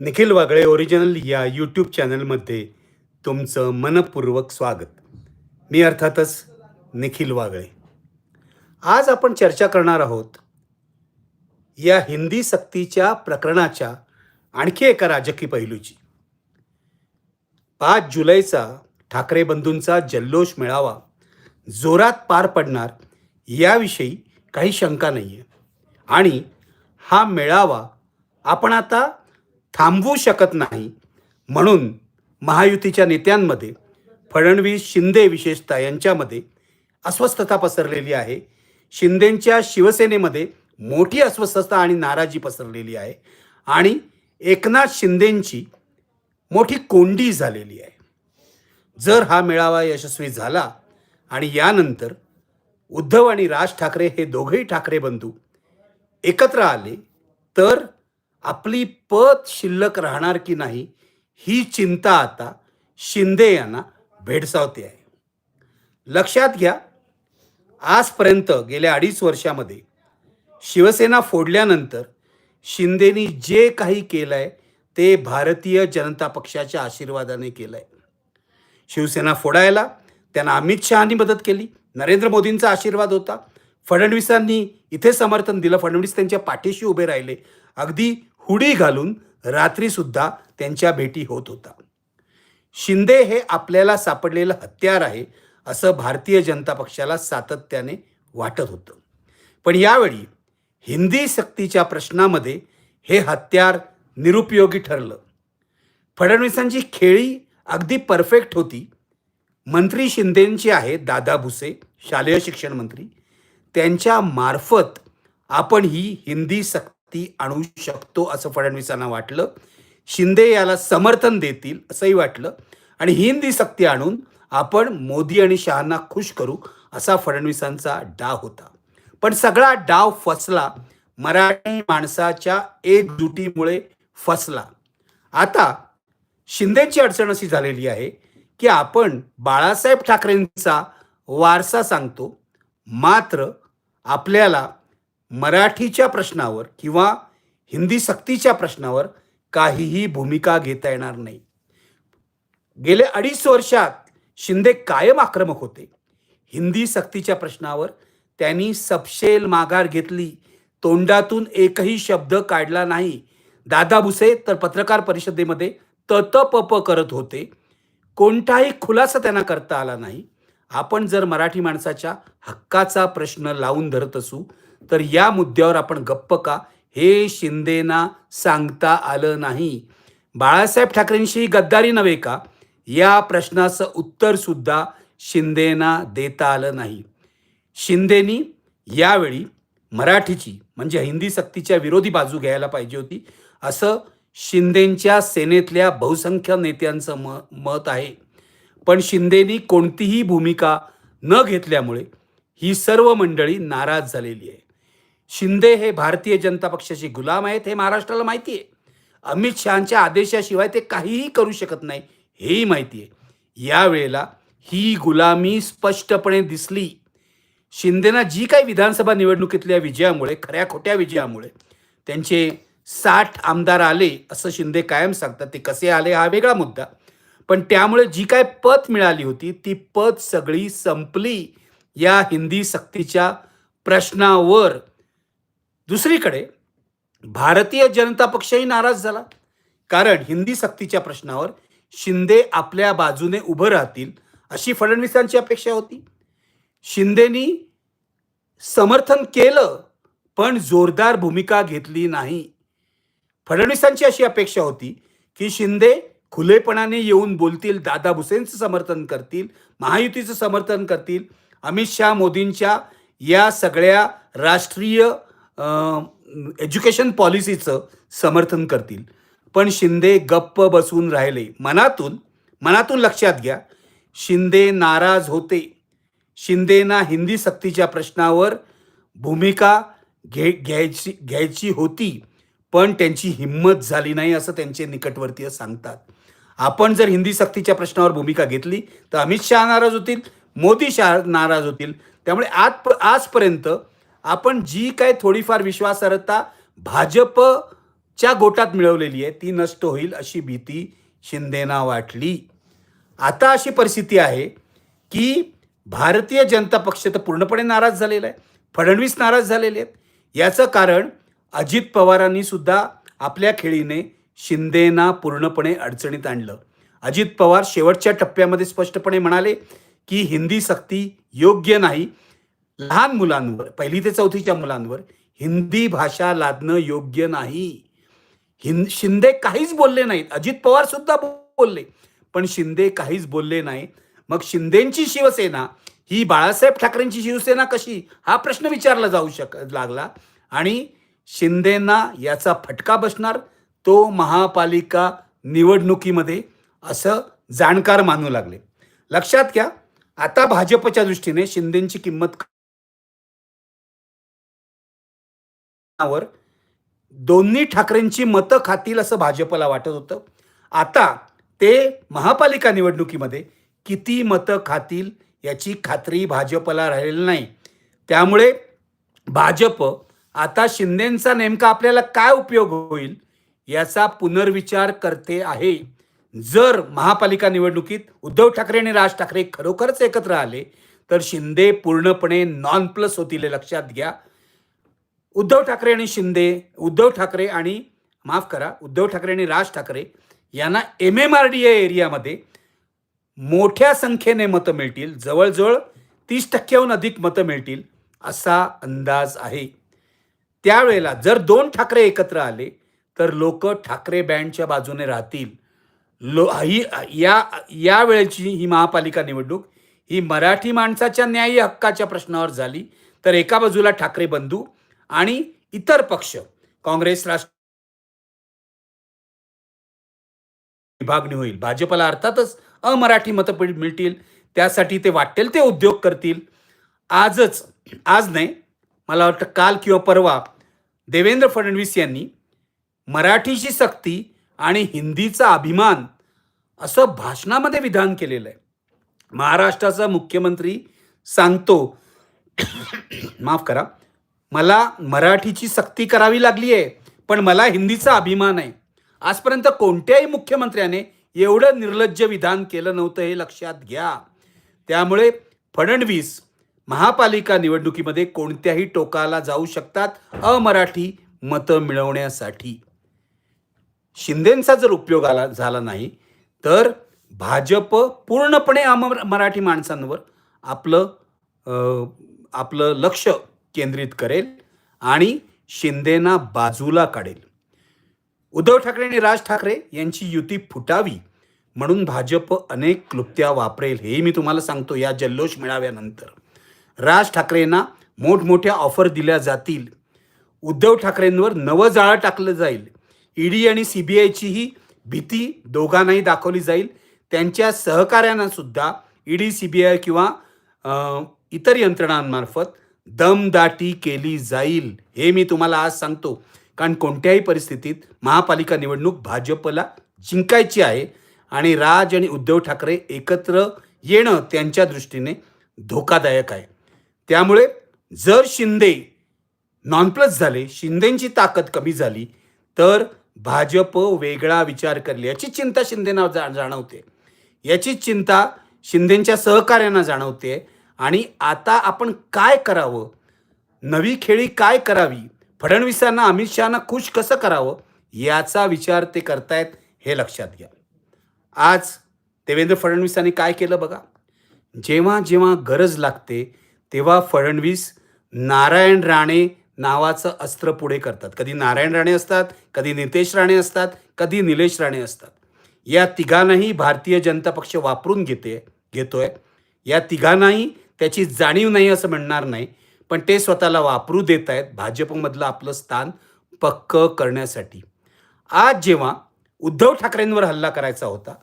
Nikhil Wagle original या YouTube चॅनलमध्ये तुमचं मनपूर्वक स्वागत. मी अर्थातच निखिल वागळे. आज आपण चर्चा करणार आहोत या हिंदी सक्तीच्या प्रकरणाच्या आणखी एका राजकीय पैलूची. पाच जुलैचा ठाकरे बंधूंचा जल्लोष मेळावा जोरात पार पडणार याविषयी काही शंका नाही आहे आणि हा मेळावा आपण आता थांबवू शकत नाही. म्हणून महायुतीच्या नेत्यांमध्ये फडणवीस शिंदे विशेषतः यांच्यामध्ये अस्वस्थता पसरलेली आहे. शिंदेंच्या शिवसेनेमध्ये मोठी अस्वस्थता आणि नाराजी पसरलेली आहे. आणि एकनाथ शिंदेंची मोठी कोंडी झालेली आहे. जर हा मेळावा यशस्वी झाला आणि यानंतर उद्धव आणि राज ठाकरे हे दोघेही ठाकरे बंधू एकत्र आले तर आपली पत शिल्लक राहणार की नाही ही चिंता आता शिंदे यांना भेडसावते आहे. लक्षात घ्या आजपर्यंत गेल्या अडीच वर्षामध्ये शिवसेना फोडल्यानंतर शिंदेनी जे काही केलं आहे ते भारतीय जनता पक्षाच्या आशीर्वादाने केलं आहे शिवसेना फोडायला त्यांना अमित शहानी मदत केली नरेंद्र मोदींचा आशीर्वाद होता फडणवीसांनी इथे समर्थन दिलं फडणवीस त्यांच्या पाठीशी उभे राहिले. अगदी हुडी घालून रात्रीसुद्धा त्यांच्या भेटी होत होता. शिंदे हे आपल्याला सापडलेलं हत्यार आहे असं भारतीय जनता पक्षाला सातत्याने वाटत होतं. पण यावेळी हिंदी सक्तीच्या प्रश्नामध्ये हे हत्यार निरुपयोगी ठरलं. फडणवीसांची खेळी अगदी परफेक्ट होती. मंत्री शिंदेंची आहे दादा भुसे शालेय शिक्षण मंत्री. त्यांच्या मार्फत आपण ही हिंदी ती आणू शकतो असं फडणवीसांना वाटलं. शिंदे याला समर्थन देतील असंही वाटलं. आणि हिंदी सक्ती आणून आपण मोदी आणि शहांना खुश करू असा फडणवीसांचा डाव होता. पण सगळा डाव फसला. मराठी माणसाच्या एकजुटीमुळे फसला. आता शिंदेची अडचण अशी झालेली आहे की आपण बाळासाहेब ठाकरेंचा वारसा सांगतो. मात्र आपल्याला मराठीच्या प्रश्नावर किंवा हिंदी सक्तीच्या प्रश्नावर काहीही भूमिका घेता येणार नाही. गेले अडीच वर्षात शिंदे कायम आक्रमक होते. हिंदी सक्तीच्या प्रश्नावर त्यांनी सपशेल माघार घेतली. तोंडातून एकही शब्द काढला नाही. दादा भुसे तर पत्रकार परिषदेमध्ये ततपप करत होते. कोणताही खुलासा त्यांना करता आला नाही. आपण जर मराठी माणसाच्या हक्काचा प्रश्न लावून धरत असू तर या मुद्द्यावर आपण गप्प का? हे शिंदेना सांगता आलं नाही. बाळासाहेब ठाकरेंशी गद्दारी नव्हे का? या प्रश्नाचं उत्तर सुद्धा शिंदेना देता आलं नाही. शिंदेनी यावेळी मराठीची म्हणजे हिंदी सक्तीच्या विरोधी बाजू घ्यायला पाहिजे होती. असं शिंदेंच्या सेनेतल्या बहुसंख्य नेत्यांचं म मत आहे. पण शिंदेनी कोणतीही भूमिका न घेतल्यामुळे ही सर्व मंडळी नाराज झालेली आहे. शिंदे हे भारतीय जनता पक्षाचे गुलाम आहेत हे महाराष्ट्राला माहिती आहे. अमित शहांच्या आदेशाशिवाय ते काहीही करू शकत नाही हेही माहिती आहे. यावेळेला ही गुलामी स्पष्टपणे दिसली. शिंदेना जी काही विधानसभा निवडणुकीतल्या विजयामुळे खऱ्या खोट्या विजयामुळे त्यांचे साठ आमदार आले असं शिंदे कायम सांगतात. ते कसे आले हा वेगळा मुद्दा. पण त्यामुळे जी काय पत मिळाली होती ती पत सगळी संपली या हिंदी सक्तीच्या प्रश्नावर. दुसरीकडे भारतीय जनता पक्षही नाराज झाला. कारण हिंदी सक्तीच्या प्रश्नावर शिंदे आपल्या बाजूने उभं राहतील अशी फडणवीसांची अपेक्षा होती. शिंदेनी समर्थन केलं पण जोरदार भूमिका घेतली नाही. फडणवीसांची अशी अपेक्षा होती की शिंदे खुलेपणाने येऊन बोलतील दादा भुसेंचं समर्थन करतील महायुतीचं समर्थन करतील अमित शहा मोदींच्या या सगळ्या राष्ट्रीय एज्युकेशन पॉलिसीचं समर्थन करतील. पण शिंदे गप्प बसून राहिले. मनातून मनातून लक्षात घ्या शिंदे नाराज होते. शिंदेना हिंदी सक्तीच्या प्रश्नावर भूमिका घे घ्यायची घ्यायची होती पण त्यांची हिंमत झाली नाही असं त्यांचे निकटवर्तीय सांगतात. आपण जर हिंदी सक्तीच्या प्रश्नावर भूमिका घेतली तर अमित शहा नाराज होतील मोदी शहा नाराज होतील. त्यामुळे आज आजपर्यंत आपण जी काय थोडीफार विश्वासार्हता भाजपच्या गोटात मिळवलेली आहे ती नष्ट होईल अशी भीती शिंदेना वाटली. आता अशी परिस्थिती आहे की भारतीय जनता पक्ष तर पूर्णपणे नाराज झालेला आहे फडणवीस नाराज झालेले आहेत. याचं कारण अजित पवारांनी सुद्धा आपल्या खेळीने शिंदेना पूर्णपणे अडचणीत आणलं. अजित पवार शेवटच्या टप्प्यामध्ये स्पष्टपणे म्हणाले की हिंदी सक्ती योग्य नाही लहान मुलांवर पहिली ते चौथीच्या मुलांवर हिंदी भाषा लादणं योग्य नाही. हिंद शिंदे काहीच बोलले नाहीत. अजित पवार सुद्धा बोलले पण शिंदे काहीच बोलले नाही. मग शिंदेची शिवसेना ही बाळासाहेब ठाकरेंची शिवसेना कशी? हा प्रश्न विचारला जाऊ शक लागला. आणि शिंदेना याचा फटका बसणार तो महापालिका निवडणुकीमध्ये असं जाणकार मानू लागले. लक्षात घ्या आता भाजपच्या दृष्टीने शिंदेची किंमत वर दोन्ही ठाकरेंची मतं खातील असं भाजपला वाटत होतं. आता ते महापालिका निवडणुकीमध्ये किती मतं खातील याची खात्री भाजपला राहिलेली नाही. त्यामुळे भाजप आता शिंदेंचा नेमका आपल्याला काय उपयोग होईल याचा पुनर्विचार करते आहे. जर महापालिका निवडणुकीत उद्धव ठाकरे आणि राज ठाकरे खरोखरच एकत्र आले तर शिंदे पूर्णपणे नॉन प्लस होतील हे लक्षात घ्या. उद्धव ठाकरे आणि शिंदे उद्धव ठाकरे आणि माफ करा उद्धव ठाकरे आणि राज ठाकरे यांना M M R D A एरियामध्ये मोठ्या संख्येने मतं मिळतील. जवळजवळ तीस टक्क्याहून अधिक मतं मिळतील असा अंदाज आहे. त्यावेळेला जर दोन ठाकरे एकत्र आले तर लोक ठाकरे बँडच्या बाजूने राहतील. लो ही या या वेळेची ही महापालिका निवडणूक ही मराठी माणसाच्या न्यायी हक्काच्या प्रश्नावर झाली. तर एका बाजूला ठाकरे बंधू आणि इतर पक्ष काँग्रेस राष्ट्र विभागणी होईल. भाजपला अर्थातच अमराठी मतं मिळतील. त्यासाठी ते वाटेल ते उद्योग करतील. आजच आज नाही मला वाटतं काल किंवा परवा देवेंद्र फडणवीस यांनी मराठीची सक्ती आणि हिंदीचा अभिमान असं भाषणामध्ये विधान केलेलं आहे. महाराष्ट्राचा मुख्यमंत्री सांगतो माफ करा मला मराठीची सक्ती करावी लागली आहे पण मला हिंदीचा अभिमान आहे. आजपर्यंत कोणत्याही मुख्यमंत्र्याने एवढं निर्लज्ज विधान केलं नव्हतं हे लक्षात घ्या. त्यामुळे फडणवीस महापालिका निवडणुकीमध्ये कोणत्याही टोकाला जाऊ शकतात अमराठी मतं मिळवण्यासाठी. शिंदेंचा जर उपयोग आला झाला नाही तर भाजप पूर्णपणे अमर मराठी माणसांवर आपलं आपलं लक्ष केंद्रित करेल आणि शिंदेना बाजूला काढेल. उद्धव ठाकरे आणि राज ठाकरे यांची युती फुटावी म्हणून भाजप अनेक क्लुप्त्या वापरेल हे मी तुम्हाला सांगतो या जल्लोष मेळाव्यानंतर. राज ठाकरेंना मोठमोठ्या ऑफर दिल्या जातील. उद्धव ठाकरेंवर नवं जाळं टाकलं जाईल. ईडी आणि सीबीआयचीही भीती दोघांनाही दाखवली जाईल. त्यांच्या सहकाऱ्यांना सुद्धा ईडी सीबीआय किंवा इतर यंत्रणांमार्फत दमदाटी केली जाईल हे मी तुम्हाला आज सांगतो. कारण कोणत्याही परिस्थितीत महापालिका निवडणूक भाजपला जिंकायची आहे आणि राज आणि उद्धव ठाकरे एकत्र येणं त्यांच्या दृष्टीने धोकादायक आहे. त्यामुळे जर शिंदे नॉन प्लस झाले शिंदेची ताकद कमी झाली तर भाजप वेगळा विचार करेल. याची चिंता शिंदेना जा जाणवते. याची चिंता शिंदेच्या सहकार्यांना जाणवते. आणि आता आपण काय करावं? नवी खेळी काय करावी? फडणवीसांना अमित शहाना खुश कसं करावं? याचा विचार ते करतायत हे लक्षात घ्या. आज देवेंद्र फडणवीसांनी काय केलं बघा? जेव्हा जेव्हा गरज लागते तेव्हा फडणवीस नारायण राणे नावाचं अस्त्र पुढे करतात. कधी नारायण राणे असतात कधी नितेश राणे असतात कधी निलेश राणे असतात. या तिघांनाही भारतीय जनता पक्ष वापरून घेते घेतोय. या तिघांनाही त्याची जाणीव नाही असं म्हणणार नाही पण ते स्वतःला वापरू देत आहेत भाजपमधलं आपलं स्थान पक्क करण्यासाठी. आज जेव्हा उद्धव ठाकरेंवर हल्ला करायचा होता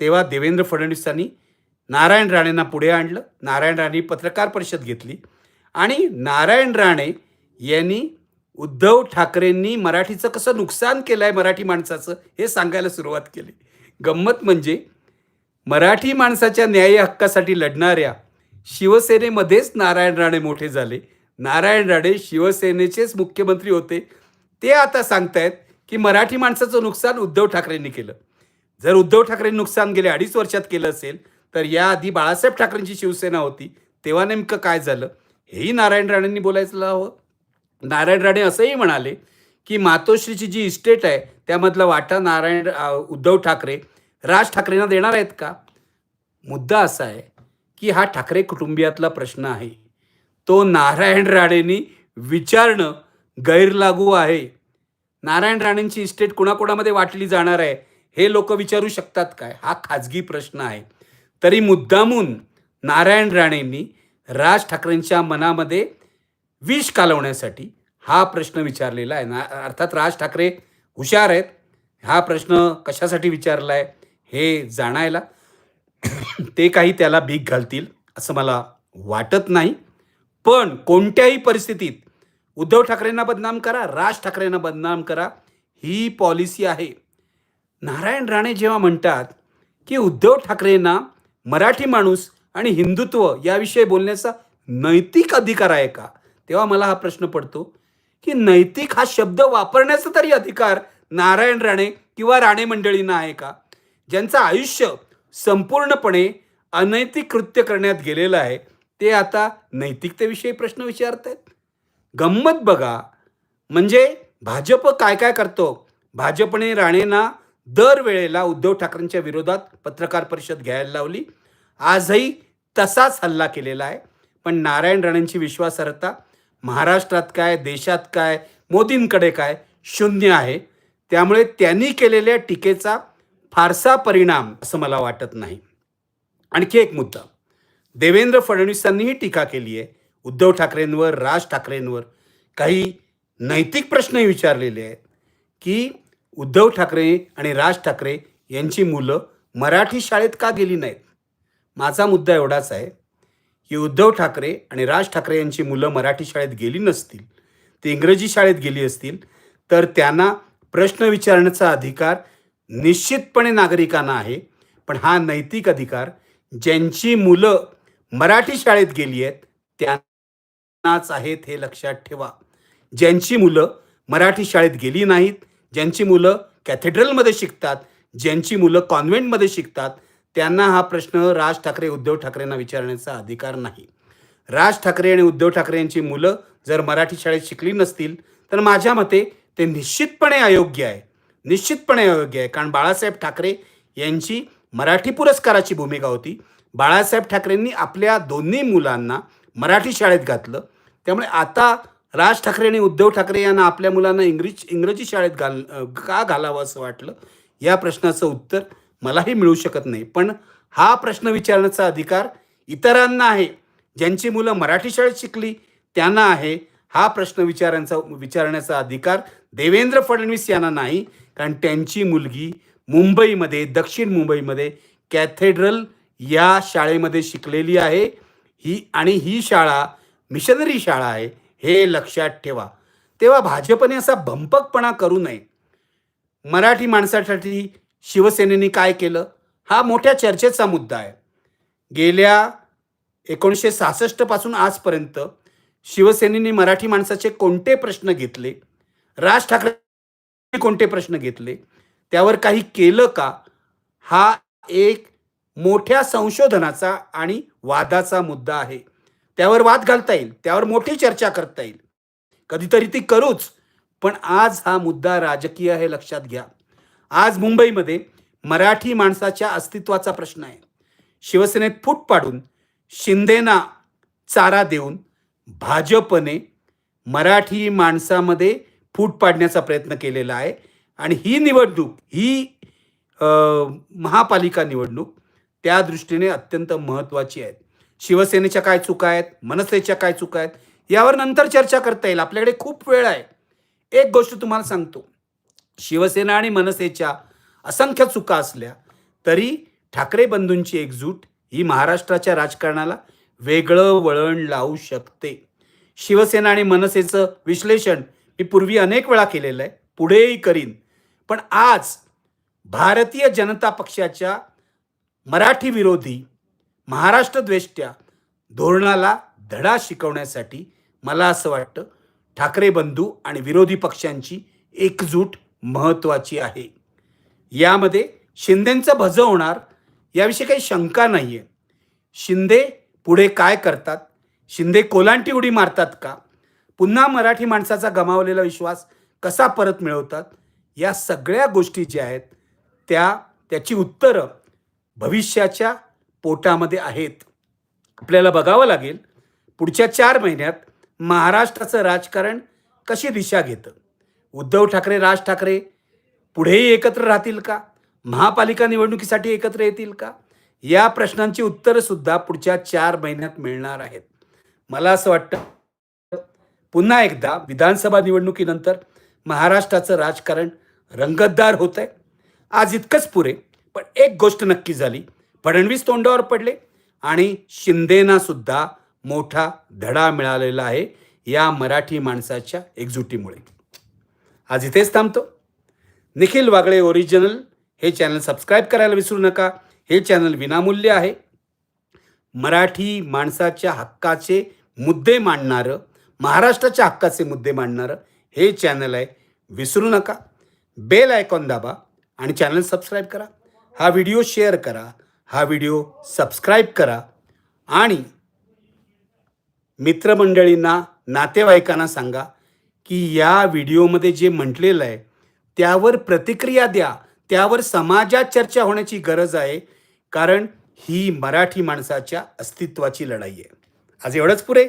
तेव्हा देवेंद्र फडणवीसांनी नारायण राणेंना पुढे आणलं नारायण राणे पत्रकार परिषद घेतली आणि नारायण राणे यांनी उद्धव ठाकरेंनी मराठीचं कसं नुकसान केलं आहे मराठी माणसाचं हे सांगायला सुरुवात केली. गंमत म्हणजे मराठी माणसाच्या न्याय हक्कासाठी लढणाऱ्या शिवसेनेमध्येच नारायण राणे मोठे झाले. नारायण राणे शिवसेनेचेच मुख्यमंत्री होते. ते आता सांगतायत की मराठी माणसाचं नुकसान उद्धव ठाकरेंनी केलं. जर उद्धव ठाकरेंनी नुकसान गेले अडीच वर्षात केलं असेल तर याआधी बाळासाहेब ठाकरेंची शिवसेना होती. तेव्हा नेमकं काय झालं? हेही नारायण राणेंनी बोलायचं हवं नारायण राणे असंही म्हणाले की मातोश्रीची जी इस्टेट आहे त्यामधला वाटा नारायण उद्धव ठाकरे राज ठाकरेंना देणार आहेत का? मुद्दा असा आहे की हा ठाकरे कुटुंबियातला प्रश्न आहे. तो नारायण राणेंनी विचारणं गैरलागू आहे. नारायण राणेंची इस्टेट कुणाकुणामध्ये वाटली जाणार आहे हे लोक विचारू शकतात काय? हा खाजगी प्रश्न आहे. तरी मुद्दामून नारायण राणेंनी राज ठाकरेंच्या मनामध्ये विष कालवण्यासाठी हा प्रश्न विचारलेला आहे. ना अर्थात राज ठाकरे हुशार आहेत. हा प्रश्न कशासाठी विचारला आहे हे जाणायला ते काही त्याला भीक घालतील असं मला वाटत नाही. पण कोणत्याही परिस्थितीत उद्धव ठाकरेंना बदनाम करा राज ठाकरेंना बदनाम करा ही पॉलिसी आहे. नारायण राणे जेव्हा म्हणतात की उद्धव ठाकरेंना मराठी माणूस आणि हिंदुत्व याविषयी बोलण्याचा नैतिक अधिकार आहे का? तेव्हा मला हा प्रश्न पडतो की नैतिक हा शब्द वापरण्याचा तरी अधिकार नारायण राणे किंवा राणे मंडळींना आहे का? ज्यांचं आयुष्य संपूर्णपणे अनैतिक कृत्य करण्यात गेलेलं आहे. ते आता नैतिकतेविषयी प्रश्न विचारत आहेत गंमत बघा. म्हणजे भाजप काय काय करतो? भाजपने राणेंना दरवेळेला उद्धव ठाकरेंच्या विरोधात पत्रकार परिषद घ्यायला लावली. आजही तसाच हल्ला केलेला आहे. पण नारायण राणेंची विश्वासार्हता महाराष्ट्रात काय देशात काय मोदींकडे काय शून्य आहे. त्यामुळे त्यांनी केलेल्या टीकेचा फारसा परिणाम असं मला वाटत नाही. आणखी एक मुद्दा. देवेंद्र फडणवीसांनीही टीका केली आहे. उद्धव ठाकरेंवर राज ठाकरेंवर काही नैतिक प्रश्नही विचारलेले आहेत की उद्धव ठाकरे आणि राज ठाकरे यांची मुलं मराठी शाळेत का गेली नाहीत? माझा मुद्दा एवढाच आहे की उद्धव ठाकरे आणि राज ठाकरे यांची मुलं मराठी शाळेत गेली नसतील ते इंग्रजी शाळेत गेली असतील तर त्यांना प्रश्न विचारण्याचा अधिकार निश्चितपणे नागरिकांना आहे पण हा नैतिक अधिकार ज्यांची मुलं मराठी शाळेत गेली आहेत त्यांनाच आहेत हे लक्षात ठेवा. ज्यांची मुलं मराठी शाळेत गेली नाहीत ज्यांची मुलं कॅथेड्रलमध्ये शिकतात ज्यांची मुलं कॉन्व्हेंटमध्ये शिकतात त्यांना हा प्रश्न राज ठाकरे उद्धव ठाकरेंना विचारण्याचा अधिकार नाही. राज ठाकरे आणि उद्धव ठाकरे यांची मुलं जर मराठी शाळेत शिकली नसतील तर माझ्या मते ते निश्चितपणे अयोग्य आहे. निश्चितपणे अयोग्य आहे. कारण बाळासाहेब ठाकरे यांची मराठी पुरस्काराची भूमिका होती. बाळासाहेब ठाकरेंनी आपल्या दोन्ही मुलांना मराठी शाळेत घातलं. त्यामुळे आता राज ठाकरे आणि उद्धव ठाकरे यांना आपल्या मुलांना इंग्रज इंग्रजी शाळेत घाल का घालावं असं वाटलं? या प्रश्नाचं उत्तर मलाही मिळू शकत नाही. पण हा प्रश्न विचारण्याचा अधिकार इतरांना आहे. ज्यांची मुलं मराठी शाळेत शिकली त्यांना आहे. हा प्रश्न विचारांचा विचारण्याचा अधिकार देवेंद्र फडणवीस यांना नाही. कारण त्यांची मुलगी मुंबईमध्ये दक्षिण मुंबईमध्ये कॅथेड्रल या शाळेमध्ये शिकलेली आहे. ही आणि ही शाळा मिशनरी शाळा आहे हे लक्षात ठेवा. तेव्हा भाजपने असा भंपकपणा करू नये. मराठी माणसासाठी शिवसेनेने काय केलं? हा मोठ्या चर्चेचा मुद्दा आहे. गेल्या एकोणीसशे सहासष्टपासून आजपर्यंत शिवसेनेने मराठी माणसाचे कोणते प्रश्न घेतले? राज ठाकरे कोणते प्रश्न घेतले? त्यावर काही केलं का? हा एक मोठ्या संशोधनाचा आणि वादाचा मुद्दा आहे. त्यावर वाद घालता येईल. त्यावर मोठी चर्चा करता येईल. कधीतरी ती करूच. पण आज हा मुद्दा राजकीय आहे लक्षात घ्या. आज मुंबईमध्ये मराठी माणसाच्या अस्तित्वाचा प्रश्न आहे. शिवसेनेत फूट पाडून शिंदेना चारा देऊन भाजपने मराठी माणसामध्ये फूट पाडण्याचा प्रयत्न केलेला आहे. आणि ही निवडणूक ही महापालिका निवडणूक त्या दृष्टीने अत्यंत महत्त्वाची आहे. शिवसेनेच्या काय चुका आहेत? मनसेच्या काय चुका आहेत? यावर नंतर चर्चा करता येईल. आपल्याकडे खूप वेळ आहे. एक गोष्ट तुम्हाला सांगतो. शिवसेना आणि मनसेच्या असंख्य चुका असल्या तरी ठाकरे बंधूंची एकजूट ही महाराष्ट्राच्या राजकारणाला वेगळं वळण लावू शकते. शिवसेना आणि मनसेचं विश्लेषण मी पूर्वी अनेक वेळा केलेलं आहे. पुढेही करीन. पण आज भारतीय जनता पक्षाच्या मराठी विरोधी महाराष्ट्र द्वेष्ट्या धोरणाला धडा शिकवण्यासाठी मला असं वाटतं ठाकरे बंधू आणि विरोधी पक्षांची एकजूट महत्त्वाची आहे. यामध्ये शिंदेंचं भजं होणार याविषयी काही शंका नाही आहे शिंदे पुढे काय करतात? शिंदे कोलांटी उडी मारतात का? पुन्हा मराठी माणसाचा गमावलेला विश्वास कसा परत मिळवतात? या सगळ्या गोष्टी ज्या आहेत त्या त्याची उत्तरं भविष्याच्या पोटामध्ये आहेत. आपल्याला बघावं लागेल पुढच्या चार महिन्यात महाराष्ट्राचं राजकारण कशी दिशा घेतं? उद्धव ठाकरे राज ठाकरे पुढेही एकत्र राहतील का? महापालिका निवडणुकीसाठी एकत्र येतील का? या प्रश्नांची उत्तरंसुद्धा पुढच्या चार महिन्यात मिळणार आहेत. मला असं वाटतं पुन्हा एकदा विधानसभा निवडणुकीनंतर महाराष्ट्राचं राजकारण रंगतदार होत आहे आज इतकंच पुरे पण एक गोष्ट नक्की झाली. फडणवीस तोंडावर पडले आणि शिंदेना सुद्धा मोठा धडा मिळालेला आहे या मराठी माणसाच्या एकजुटीमुळे. आज इथेच थांबतो. निखिल वागळे ओरिजिनल हे चॅनल सबस्क्राईब करायला विसरू नका. हे चॅनल विनामूल्य आहे. मराठी माणसाच्या हक्काचे मुद्दे मांडणारं महाराष्ट्राच्या हक्काचे मुद्दे मांडणारं हे चॅनल आहे. विसरू नका. बेल आयकॉन दाबा आणि चॅनल सबस्क्राईब करा. हा व्हिडिओ शेअर करा. हा व्हिडिओ सबस्क्राईब करा. आणि मित्रमंडळींना नातेवाईकांना सांगा की या व्हिडिओमध्ये जे म्हटलेलं आहे त्यावर प्रतिक्रिया द्या. त्यावर समाजात चर्चा होण्याची गरज आहे. कारण ही मराठी माणसाच्या अस्तित्वाची लढाई आहे. आज एवढंच पुरे.